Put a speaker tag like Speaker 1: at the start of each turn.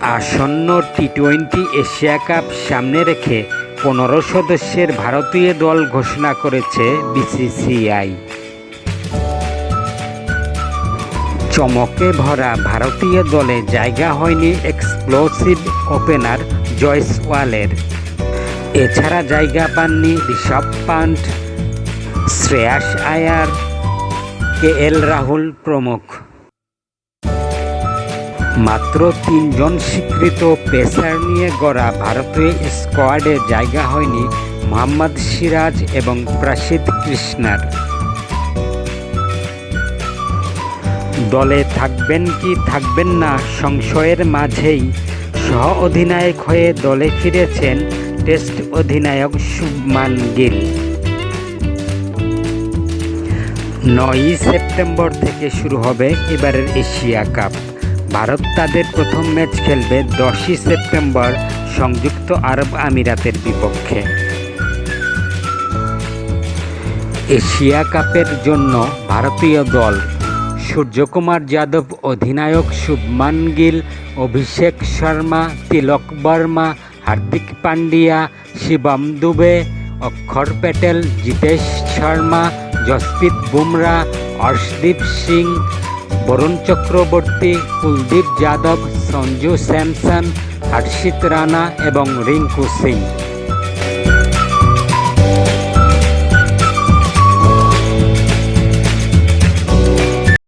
Speaker 1: আসন্ন T twenty Asia cup সামনে রেখে পনেরো সদস্যের ভারতীয় দল ঘোষণা করেছে বিসিসিআই। চমকে ভরা ভারতীয় দলে জায়গা হয়নি এক্সপ্লোসিভ ওপেনার জয়সওয়ালের এছাড়া জায়গা পাননি ঋষভ পান্ট, শ্রেয়াস আয়ার, কে এল রাহুল প্রমুখ। মাত্র তিনজন স্বীকৃত পেসার নিয়ে গড়া ভারতীয় স্কোয়াডে জায়গা হয়নি মোহাম্মদ সিরাজ এবং প্রসিদ্ধ কৃষ্ণার। দলে থাকবেন কি থাকবেন না সংশয়ের মাঝেই সহ অধিনায়ক হয়ে দলে ফিরেছেন টেস্ট অধিনায়ক শুভমান গিল। নয়ই সেপ্টেম্বর থেকে শুরু হবে এবারের এশিয়া কাপ। ভারত তাদের প্রথম ম্যাচ খেলবে দশই সেপ্টেম্বর সংযুক্ত আরব আমিরাতের বিপক্ষে। এশিয়া কাপের জন্য ভারতীয় দল সূর্যকুমার যাদব, অধিনায়ক শুভমান গিল, অভিষেক শর্মা, তিলক বর্মা, হার্দিক পান্ডিয়া শিবম দুবে, অক্ষর প্যাটেল, জিতেশ শর্মা জসপ্রীত বুমরা, অর্শদীপ সিং বরুণ চক্রবর্তী কুলদীপ যাদব সঞ্জু স্যামসন হর্ষিত রানা এবং রিঙ্কু সিং।